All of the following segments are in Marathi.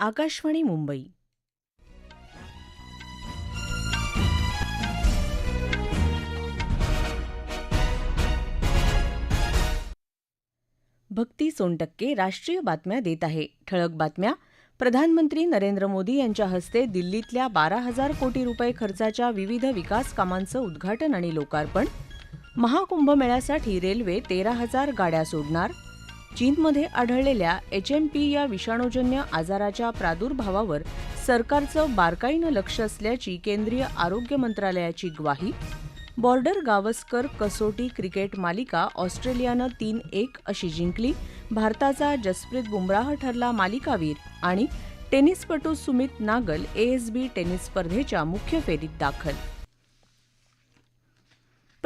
आकाशवाणी मुंबई. भक्ती सोनटक्के राष्ट्रीय बातम्या देत आहे. ठळक बातम्या. प्रधानमंत्री नरेंद्र मोदी यांच्या हस्ते दिल्लीतल्या बारा हजार कोटी रुपये खर्चाच्या विविध विकास कामांचं उद्घाटन आणि लोकार्पण. महाकुंभमेळ्यासाठी रेल्वे तेरा हजार गाड्या सोडणार. चीनमध्ये आढळलेल्या एच एम पी या विषाणूजन्य आजाराच्या प्रादुर्भावावर सरकारचं बारकाईनं लक्ष असल्याची केंद्रीय आरोग्य मंत्रालयाची ग्वाही बॉर्डर गावस्कर कसोटी क्रिकेट मालिका ऑस्ट्रेलियानं तीन एक अशी जिंकली भारताचा जसप्रीत बुमराह ठरला मालिकावीर आणि टेनिसपटू सुमित नागल एएसबी टेनिस स्पर्धेच्या मुख्य फेरीत दाखल.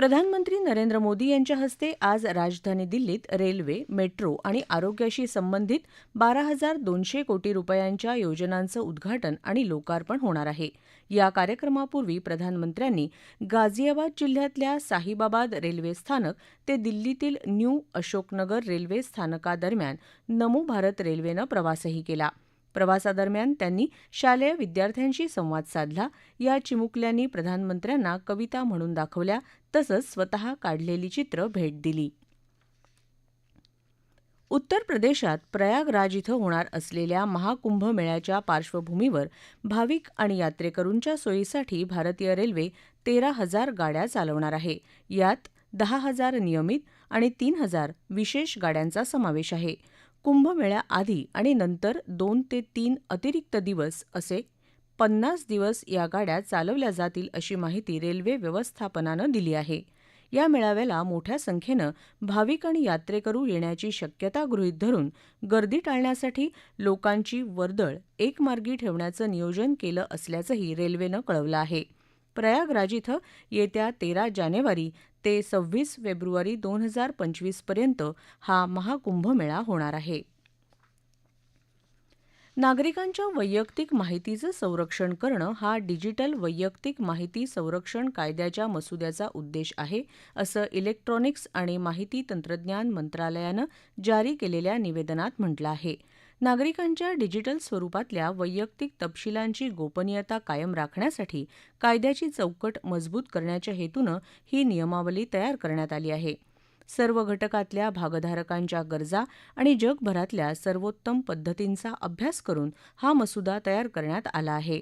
प्रधानमंत्री नरेंद्र मोदी यांच्या हस्ते आज राजधानी दिल्लीत रेल्वे मेट्रो आणि आरोग्याशी संबंधित बारा हजार दोनशे कोटी रुपयांच्या योजनांचं उद्घाटन आणि लोकार्पण होणार आहे. या कार्यक्रमापूर्वी प्रधानमंत्र्यांनी गाझियाबाद जिल्ह्यातल्या साहिबाबाद रेल्वे स्थानक ते दिल्लीतील न्यू अशोकनगर रेल्वे स्थानकादरम्यान नमो भारत रेल्वेनं प्रवासही केला. प्रवासादरम्यान त्यांनी शालेय विद्यार्थ्यांशी संवाद साधला. या चिमुकल्यांनी प्रधानमंत्र्यांना कविता म्हणून दाखवल्या तसंच स्वतः काढलेली चित्र भेट दिली. उत्तर प्रदेशात प्रयागराज इथं होणार असलेल्या महाकुंभ मेळ्याच्या पार्श्वभूमीवर भाविक आणि यात्रेकरूंच्या सोयीसाठी भारतीय रेल्वे तेरा हजार गाड्या चालवणार आहे. यात दहा हजार नियमित आणि तीन हजार विशेष गाड्यांचा समावेश आहे. कुंभमेळ्याआधी आणि नंतर दोन ते तीन अतिरिक्त दिवस असे पन्नास दिवस या गाड्या चालवल्या जातील अशी माहिती रेल्वे व्यवस्थापनानं दिली आहे. या मेळाव्याला मोठ्या संख्येनं भाविक आणि यात्रेकरू येण्याची शक्यता गृहीत धरून गर्दी टाळण्यासाठी लोकांची वर्दळ एकमार्गी ठेवण्याचं नियोजन केलं असल्याचंही रेल्वेनं कळवलं आहे. प्रयागराज इथं येत्या तेरा जानेवारी ते सव्वीस फेब्रुवारी दोन हजार पंचवीसपर्यंत हा महाकुंभमेळा होणार आहे. नागरिकांच्या वैयक्तिक माहितीचं संरक्षण करणं हा डिजिटल वैयक्तिक माहिती संरक्षण कायद्याच्या मसुद्याचा उद्देश आहे असं इलेक्ट्रॉनिक्स आणि माहिती तंत्रज्ञान मंत्रालयानं जारी केलेल्या निवेदनात म्हटलं आहे. नागरिकांच्या डिजिटल स्वरूपातल्या वैयक्तिक तपशीलांची गोपनीयता कायम राखण्यासाठी कायद्याची चौकट मजबूत करण्याच्या हेतूनं ही नियमावली तयार करण्यात आली आहे. सर्व घटकातल्या भागधारकांच्या गरजा आणि जगभरातल्या सर्वोत्तम पद्धतींचा अभ्यास करून हा मसुदा तयार करण्यात आला आहे.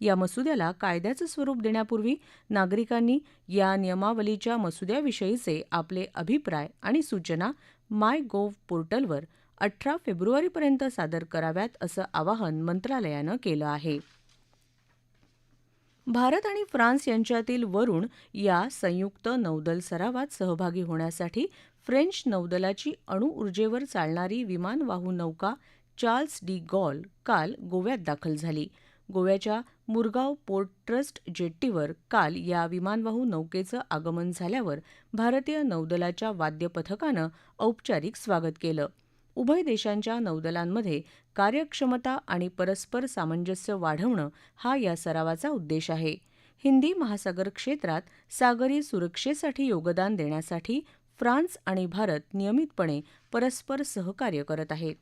या मसुद्याला कायद्याचं स्वरूप देण्यापूर्वी नागरिकांनी या नियमावलीच्या मसुद्याविषयीचे आपले अभिप्राय आणि सूचना माय गोव्ह पोर्टलवर अठरा फेब्रुवारीपर्यंत सादर कराव्यात असं आवाहन मंत्रालयानं केलं आहे. भारत आणि फ्रान्स यांच्यातील वरुण या संयुक्त नौदल सरावात सहभागी होण्यासाठी फ्रेंच नौदलाची अणुऊर्जेवर चालणारी विमानवाहू नौका चार्ल्स डी गॉल काल गोव्यात दाखल झाली. गोव्याच्या मुरगाव पोर्ट ट्रस्ट जेट्टीवर काल या विमानवाहू नौकेचं आगमन झाल्यावर भारतीय नौदलाच्या वाद्यपथकानं औपचारिक स्वागत केलं. उभय देशांच्या नौदलांमध्ये कार्यक्षमता आणि परस्पर सामंजस्य वाढवणं हा या सरावाचा उद्देश आहे. हिंदी महासागर क्षेत्रात सागरी सुरक्षेसाठी योगदान देण्यासाठी फ्रान्स आणि भारत नियमितपणे परस्पर सहकार्य करत आहेत.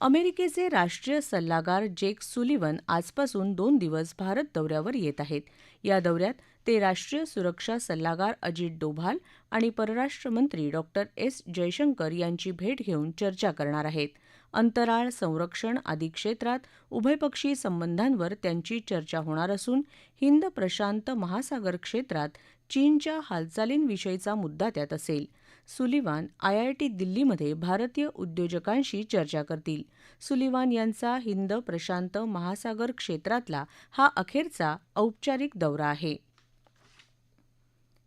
अमेरिकेचे राष्ट्रीय सल्लागार जेक सुलिवन आजपासून दोन दिवस भारत दौऱ्यावर येत आहेत. या दौऱ्यात ते राष्ट्रीय सुरक्षा सल्लागार अजित डोभाल आणि परराष्ट्र मंत्री डॉक्टर एस. जयशंकर यांची भेट घेऊन चर्चा करणार आहेत. अंतराळ संरक्षण आदी क्षेत्रात उभयपक्षी संबंधांवर त्यांची चर्चा होणार असून हिंद प्रशांत महासागर क्षेत्रात चीनच्या हालचालींविषयीचा मुद्दा त्यात असेल. सुलिवान आयआयटी दिल्लीमध्ये भारतीय उद्योजकांशी चर्चा करतील. सुलिवान यांचा हिंद प्रशांत महासागर क्षेत्रातला हा अखेरचा औपचारिक दौरा आहे.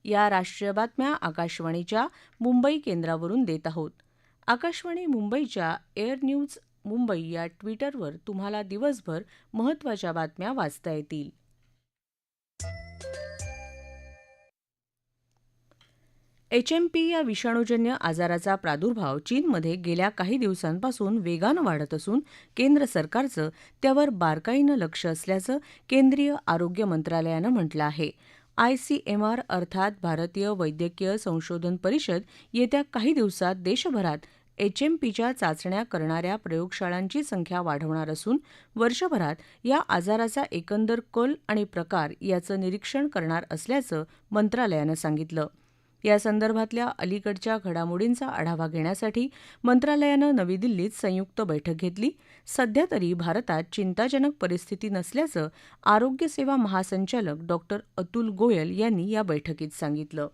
या राष्ट्रीय बातम्या आकाशवाणीच्या मुंबई केंद्रावरुन देत आहोत. आकाशवाणी मुंबईच्या एअर न्यूज मुंबई या ट्विटरवर तुम्हाला दिवसभर महत्त्वाच्या बातम्या वाचता येतील. एचएमपी या विषाणूजन्य आजाराचा प्रादुर्भाव चीनमध्ये गेल्या काही दिवसांपासून वेगानं वाढत असून केंद्र सरकारचं त्यावर बारकाईनं लक्ष असल्याचं केंद्रीय आरोग्य मंत्रालयानं म्हटलं आहे. आयसीएमआर अर्थात भारतीय वैद्यकीय संशोधन परिषद येत्या काही दिवसात देशभरात एचएमपीच्या चाचण्या करणाऱ्या प्रयोगशाळांची संख्या वाढवणार असून वर्षभरात या आजाराचा एकंदर कल आणि प्रकार याचं निरीक्षण करणार असल्याचं मंत्रालयानं सांगितलं. यासंदर्भातल्या अलीकडच्या घडामोडींचा आढावा घेण्यासाठी मंत्रालयानं नवी दिल्लीत संयुक्त बैठक घेतली. सध्या तरी भारतात चिंताजनक परिस्थिती नसल्याचं आरोग्य सेवा महासंचालक डॉक्टर अतुल गोयल यांनी या बैठकीत सांगितलं.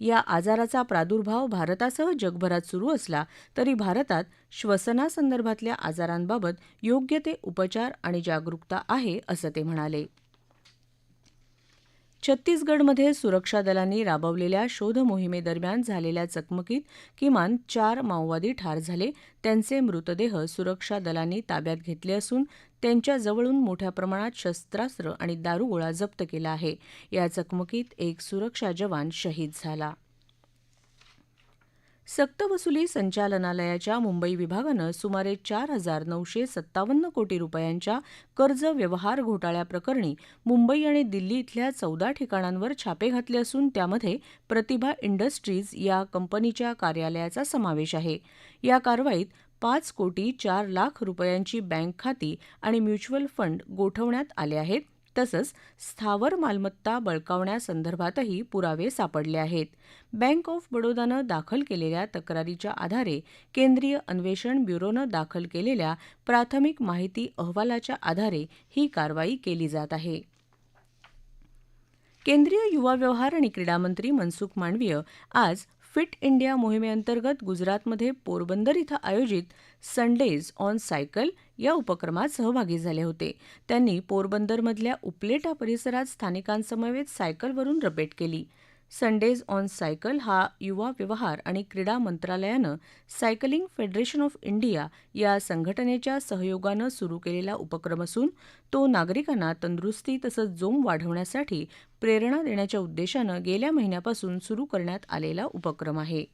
या आजाराचा प्रादुर्भाव भारतासह जगभरात सुरू असला तरी भारतात श्वसनासंदर्भातल्या आजारांबाबत योग्य ते उपचार आणि जागरुकता आहे असं ते म्हणाले. छत्तीसगडमध्ये सुरक्षा दलांनी राबवलेल्या शोधमोहिमेदरम्यान झालेल्या चकमकीत किमान चार माओवादी ठार झाले. त्यांचे मृतदेह सुरक्षा दलांनी ताब्यात घेतले असून त्यांच्याजवळून मोठ्या प्रमाणात शस्त्रास्त्र आणि दारुगोळा जप्त केला आहे. या चकमकीत एक सुरक्षा जवान शहीद झाला. सक्तवसुली संचालनालयाच्या मुंबई विभागानं सुमारे चार हजार नऊशे सत्तावन्न कोटी रुपयांच्या कर्ज व्यवहार घोटाळ्याप्रकरणी मुंबई आणि दिल्ली इथल्या चौदा ठिकाणांवर छापे घातले असून त्यामध्ये प्रतिभा इंडस्ट्रीज या कंपनीच्या कार्यालयाचा समावेश आहे. या कारवाईत पाच कोटी चार लाख रुपयांची बँक खाती आणि म्युच्युअल फंड गोठवण्यात आले आहेत. तसंच स्थावर मालमत्ता बळकावण्यासंदर्भातही पुरावे सापडले आहेत. बँक ऑफ बडोदानं दाखल केलेल्या तक्रारीच्या आधारे केंद्रीय अन्वेषण ब्युरोनं दाखल केलेल्या प्राथमिक माहिती अहवालाच्या आधारे ही कारवाई केली जात आहे. केंद्रीय युवा व्यवहार आणि क्रीडामंत्री मनसुख मांडवीय आज फिट इंडिया मोहिमेअंतर्गत गुजरातमध्ये पोरबंदर इथं आयोजित संडेज ऑन सायकल या उपक्रमात सहभागी झाले होते. त्यांनी पोरबंदरमधल्या उपलेटा परिसरात स्थानिकांसमवेत सायकलवरून रपेट केली. संडेज ऑन सायकल हा युवा व्यवहार आणि क्रीडा मंत्रालयानं सायकलिंग फेडरेशन ऑफ इंडिया या संघटनेच्या सहयोगानं सुरू केलेला उपक्रम असून तो नागरिकांना तंदुरुस्ती तसंच जोम वाढवण्यासाठी प्रेरणा देण्याच्या उद्देशानं गेल्या महिन्यापासून सुरू करण्यात आलेला उपक्रम आहे.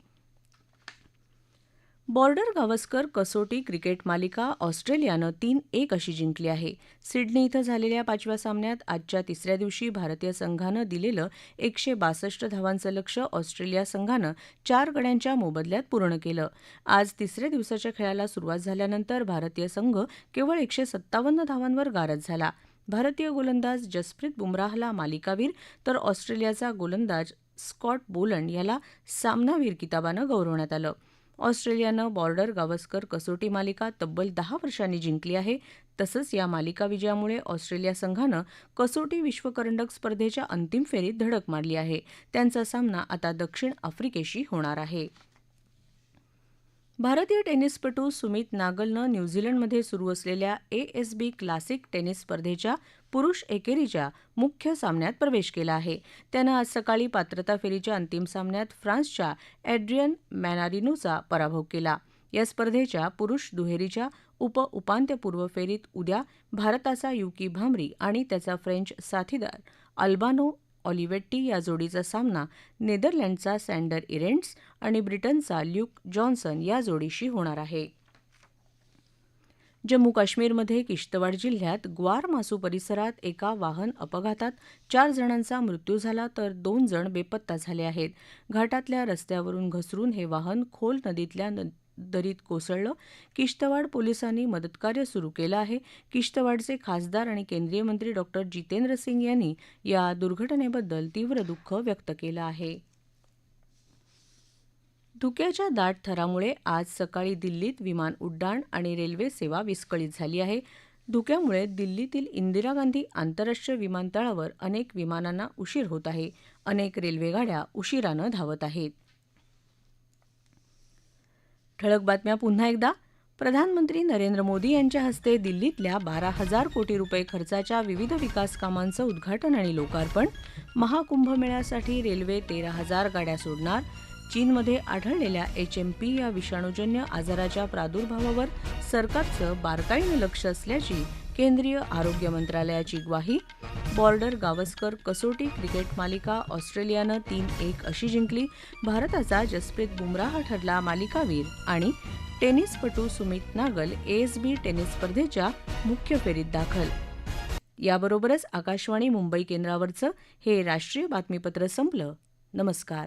बॉर्डर गावस्कर कसोटी क्रिकेट मालिका ऑस्ट्रेलियानं तीन एक अशी जिंकली आहे. सिडनी इथं झालेल्या पाचव्या सामन्यात आजच्या तिसऱ्या दिवशी भारतीय संघानं दिलेलं एकशे बासष्ट धावांचं लक्ष ऑस्ट्रेलिया संघानं चार गड्यांच्या मोबदल्यात पूर्ण केलं. आज तिसऱ्या दिवसाच्या खेळाला सुरुवात झाल्यानंतर भारतीय संघ केवळ एकशे सत्तावन्न धावांवर गारद झाला. भारतीय गोलंदाज जसप्रीत बुमराहला मालिकावीर तर ऑस्ट्रेलियाचा गोलंदाज स्कॉट बोलंड याला सामनावीर किताबानं गौरवण्यात आलं. ऑस्ट्रेलियानं बॉर्डर गावस्कर कसोटी मालिका तब्बल दहा वर्षांनी जिंकली आहे. तसंच या मालिका विजयामुळे ऑस्ट्रेलिया संघानं कसोटी विश्वकरंडक स्पर्धेच्या अंतिम फेरीत धडक मारली आहे. त्यांचा सामना आता दक्षिण आफ्रिकेशी होणार आहे. भारतीय टेनिसपटू सुमित नागलनं न्यूझीलंडमध्ये सुरू असलेल्या एएसबी क्लासिक टेनिस स्पर्धेच्या पुरुष एकेरीच्या मुख्य सामन्यात प्रवेश केला आहे. त्यानं आज सकाळी पात्रता फेरीच्या अंतिम सामन्यात फ्रान्सच्या एड्रियन मॅनारिनोचा पराभव केला. या स्पर्धेच्या पुरुष दुहेरीच्या उप उपांत्यपूर्व फेरीत उद्या भारताचा युकी भामरी आणि त्याचा फ्रेंच साथीदार अल्बानो ऑलिवेट्टी या जोडीचा सामना नेदरलँडचा सँडर इरेंट्स आणि ब्रिटनचा ल्यूक जॉन्सन या जोडीशी होणार आहे. जम्मू काश्मीरमध्ये किश्तवाड जिल्ह्यात ग्वार मासू परिसरात एका वाहन अपघातात चार जणांचा मृत्यू झाला तर दोन जण बेपत्ता झाले आहेत. घाटातल्या रस्त्यावरून घसरून हे वाहन खोल नदीतल्या दरीत कोसळलं. किश्तवाड पोलिसांनी मदतकार्य सुरू केलं आहे. किश्तवाडचे खासदार आणि केंद्रीय मंत्री डॉक्टर जितेंद्र सिंग यांनी या दुर्घटनेबद्दल तीव्र दुःख व्यक्त केलं आहे. धुक्याच्या दाट थरामुळे आज सकाळी दिल्लीत विमान उड्डाण आणि रेल्वे सेवा विस्कळीत झाली आहे. धुक्यामुळे दिल्लीतील इंदिरा गांधी आंतरराष्ट्रीय विमानतळावर अनेक विमानांना उशीर होत आहे. अनेक रेल्वेगाड्या उशिरानं धावत आहेत. ठळक बातम्या पुन्हा एकदा. प्रधानमंत्री नरेंद्र मोदी यांच्या हस्ते दिल्लीतल्या बारा हजार कोटी रुपये खर्चाच्या विविध विकास कामांचं उद्घाटन आणि लोकार्पण. महाकुंभमेळ्यासाठी रेल्वे तेरा हजार गाड्या सोडणार. चीनमध्ये आढळलेल्या एच एम पी या विषाणूजन्य आजाराच्या प्रादुर्भावावर सरकारचं बारकाईनं लक्ष असल्याची केंद्रीय आरोग्य मंत्रालयाची ग्वाही. बॉर्डर गावस्कर कसोटी क्रिकेट मालिका ऑस्ट्रेलियानं तीन एक अशी जिंकली. भारताचा जसप्रीत बुमराह ठरला मालिकावीर आणि टेनिसपटू सुमित नागल एएसबी टेनिस स्पर्धेच्या मुख्य फेरीत दाखल. याबरोबरच आकाशवाणी मुंबई केंद्रावरचं हे राष्ट्रीय बातमीपत्र संपलं. नमस्कार.